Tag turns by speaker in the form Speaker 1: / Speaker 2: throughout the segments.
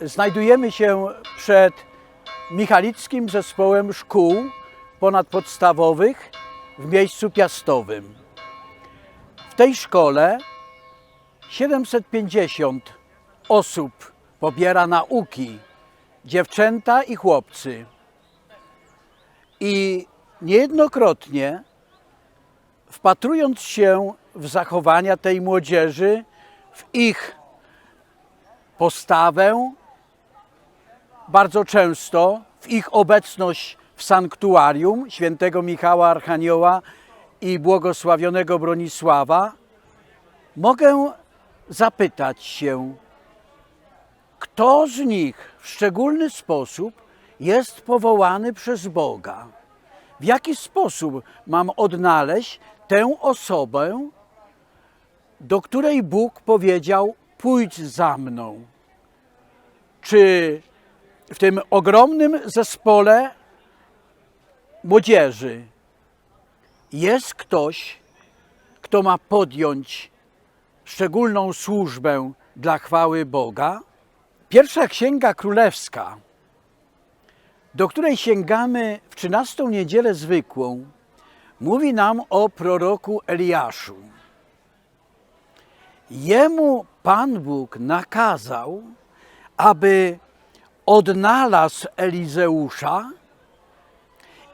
Speaker 1: Znajdujemy się przed Michalickim Zespołem Szkół Ponadpodstawowych w miejscu Piastowym. W tej szkole 750 osób pobiera nauki, dziewczęta i chłopcy. I niejednokrotnie wpatrując się w zachowania tej młodzieży, w ich postawę, bardzo często w ich obecność w sanktuarium świętego Michała Archanioła i błogosławionego Bronisława, mogę zapytać się, kto z nich w szczególny sposób jest powołany przez Boga? W jaki sposób mam odnaleźć tę osobę, do której Bóg powiedział: Pójdź za mną? Czy w tym ogromnym zespole młodzieży jest ktoś, kto ma podjąć szczególną służbę dla chwały Boga? Pierwsza Księga Królewska, do której sięgamy w 13 niedzielę zwykłą, mówi nam o proroku Eliaszu. Jemu Pan Bóg nakazał, aby odnalazł Elizeusza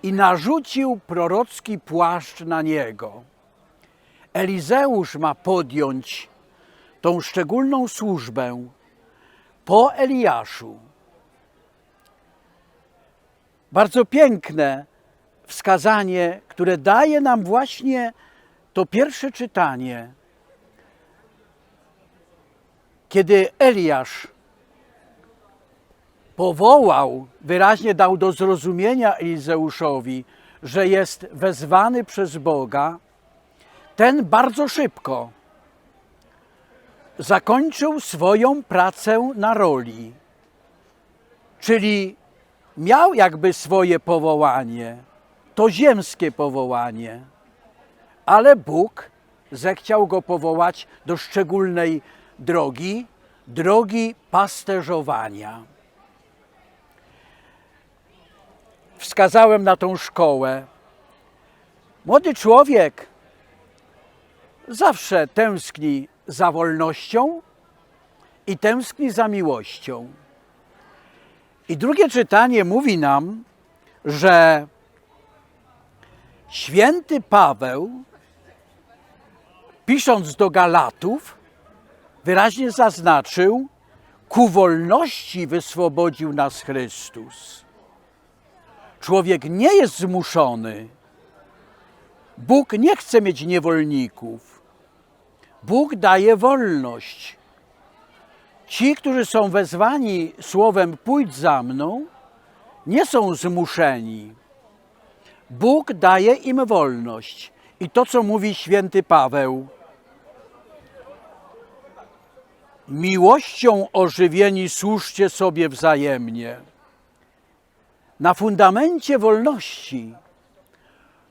Speaker 1: i narzucił prorocki płaszcz na niego. Elizeusz ma podjąć tą szczególną służbę po Eliaszu. Bardzo piękne wskazanie, które daje nam właśnie to pierwsze czytanie, kiedy Eliasz powołał, wyraźnie dał do zrozumienia Elizeuszowi, że jest wezwany przez Boga, ten bardzo szybko zakończył swoją pracę na roli, czyli miał jakby swoje powołanie, to ziemskie powołanie, ale Bóg zechciał go powołać do szczególnej drogi, drogi pasterzowania. Wskazałem na tą szkołę. Młody człowiek zawsze tęskni za wolnością i tęskni za miłością. I drugie czytanie mówi nam, że święty Paweł, pisząc do Galatów, wyraźnie zaznaczył, ku wolności wyswobodził nas Chrystus. Człowiek nie jest zmuszony. Bóg nie chce mieć niewolników. Bóg daje wolność. Ci, którzy są wezwani słowem pójdź za mną, nie są zmuszeni. Bóg daje im wolność. I to, co mówi święty Paweł, miłością ożywieni służcie sobie wzajemnie. Na fundamencie wolności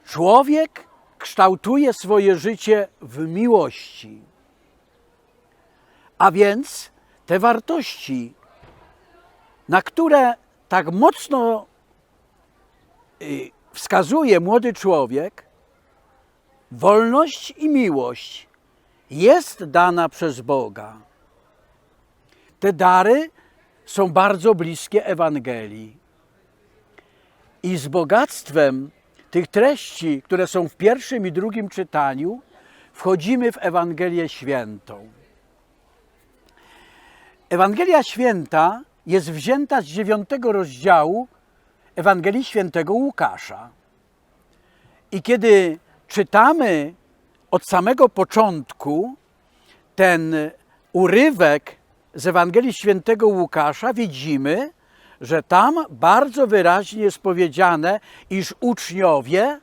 Speaker 1: człowiek kształtuje swoje życie w miłości. A więc te wartości, na które tak mocno y, wskazuje młody człowiek, wolność i miłość jest dana przez Boga. Te dary są bardzo bliskie Ewangelii. I z bogactwem tych treści, które są w pierwszym i drugim czytaniu, wchodzimy w Ewangelię Świętą. Ewangelia Święta jest wzięta z dziewiątego rozdziału Ewangelii Świętego Łukasza. I kiedy czytamy od samego początku ten urywek z Ewangelii Świętego Łukasza, widzimy, że tam bardzo wyraźnie jest powiedziane, iż uczniowie,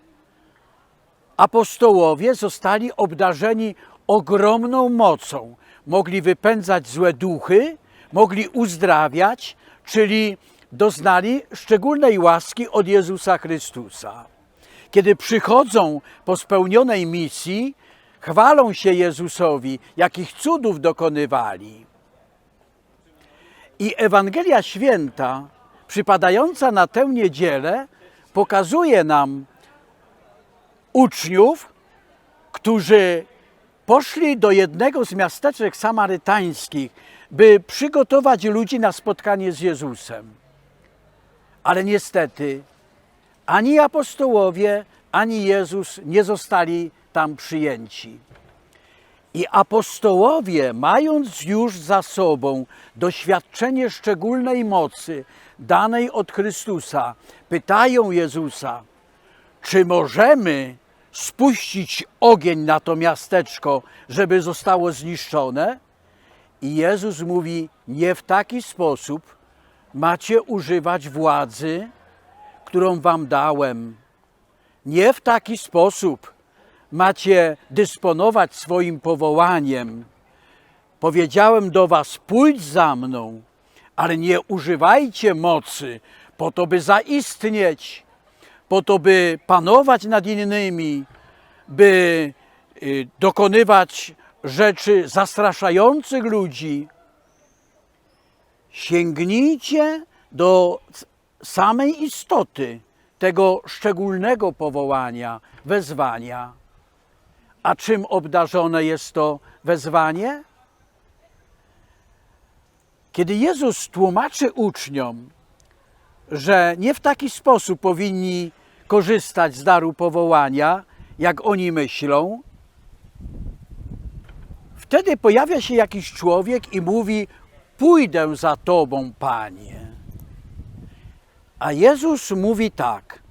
Speaker 1: apostołowie zostali obdarzeni ogromną mocą. Mogli wypędzać złe duchy, mogli uzdrawiać, czyli doznali szczególnej łaski od Jezusa Chrystusa. Kiedy przychodzą po spełnionej misji, chwalą się Jezusowi, jakich cudów dokonywali. I Ewangelia Święta, przypadająca na tę niedzielę, pokazuje nam uczniów, którzy poszli do jednego z miasteczek samarytańskich, by przygotować ludzi na spotkanie z Jezusem. Ale niestety ani apostołowie, ani Jezus nie zostali tam przyjęci. I apostołowie, mając już za sobą doświadczenie szczególnej mocy danej od Chrystusa, pytają Jezusa, czy możemy spuścić ogień na to miasteczko, żeby zostało zniszczone? I Jezus mówi: Nie w taki sposób macie używać władzy, którą wam dałem. Nie w taki sposób macie dysponować swoim powołaniem. Powiedziałem do was: pójdź za mną, ale nie używajcie mocy po to, by zaistnieć, po to, by panować nad innymi, by y, dokonywać rzeczy zastraszających ludzi. Sięgnijcie do samej istoty tego szczególnego powołania, wezwania. A czym obdarzone jest to wezwanie? Kiedy Jezus tłumaczy uczniom, że nie w taki sposób powinni korzystać z daru powołania, jak oni myślą, wtedy pojawia się jakiś człowiek i mówi: Pójdę za tobą, panie. A Jezus mówi tak: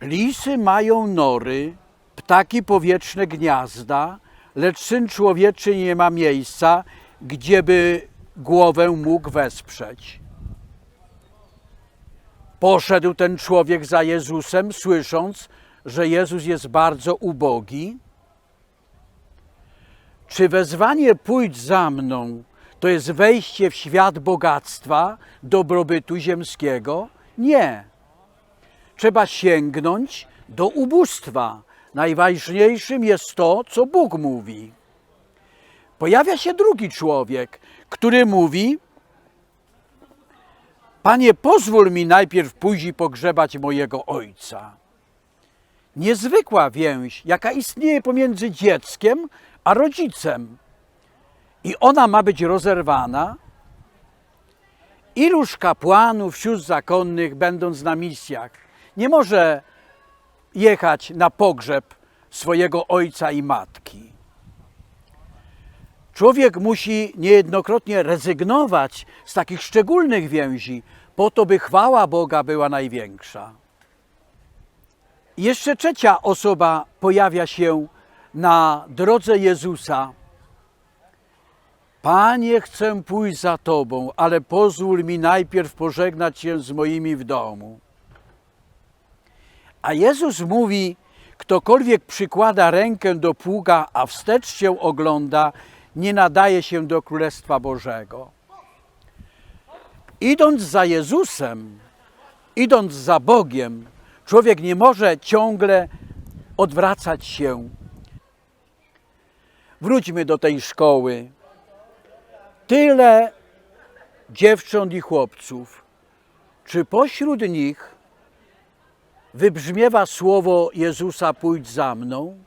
Speaker 1: Lisy mają nory, ptaki powietrzne gniazda, lecz syn człowieczy nie ma miejsca, gdzieby głowę mógł wesprzeć. Poszedł ten człowiek za Jezusem, słysząc, że Jezus jest bardzo ubogi. Czy wezwanie pójdź za mną to jest wejście w świat bogactwa, dobrobytu ziemskiego? Nie. Trzeba sięgnąć do ubóstwa. Najważniejszym jest to, co Bóg mówi. Pojawia się drugi człowiek, który mówi: Panie, pozwól mi najpierw pójść pogrzebać mojego ojca. Niezwykła więź, jaka istnieje pomiędzy dzieckiem a rodzicem. I ona ma być rozerwana. Iluż kapłanów, sióstr zakonnych, będąc na misjach, nie może jechać na pogrzeb swojego ojca i matki. Człowiek musi niejednokrotnie rezygnować z takich szczególnych więzi, po to, by chwała Boga była największa. Jeszcze trzecia osoba pojawia się na drodze Jezusa. Panie, chcę pójść za Tobą, ale pozwól mi najpierw pożegnać się z moimi w domu. A Jezus mówi: Ktokolwiek przykłada rękę do pługa, a wstecz się ogląda, nie nadaje się do Królestwa Bożego. Idąc za Jezusem, idąc za Bogiem, człowiek nie może ciągle odwracać się. Wróćmy do tej szkoły. Tyle dziewcząt i chłopców. Czy pośród nich wybrzmiewa słowo Jezusa: pójdź za mną?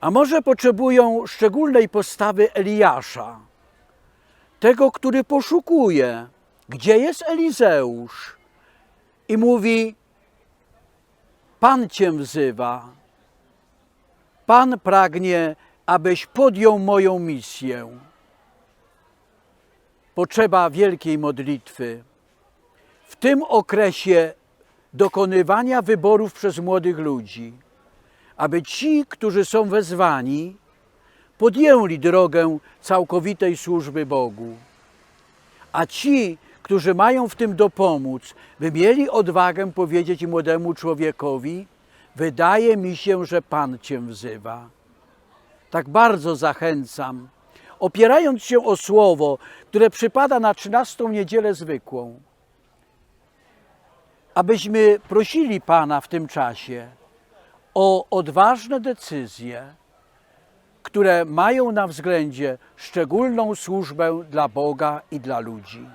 Speaker 1: A może potrzebują szczególnej postawy Eliasza, tego, który poszukuje, gdzie jest Elizeusz, i mówi: Pan cię wzywa, Pan pragnie, abyś podjął moją misję. Potrzeba wielkiej modlitwy. W tym okresie dokonywania wyborów przez młodych ludzi, aby ci, którzy są wezwani, podjęli drogę całkowitej służby Bogu. A ci, którzy mają w tym dopomóc, by mieli odwagę powiedzieć młodemu człowiekowi: Wydaje mi się, że Pan Cię wzywa. Tak bardzo zachęcam, opierając się o słowo, które przypada na trzynastą niedzielę zwykłą, abyśmy prosili Pana w tym czasie o odważne decyzje, które mają na względzie szczególną służbę dla Boga i dla ludzi.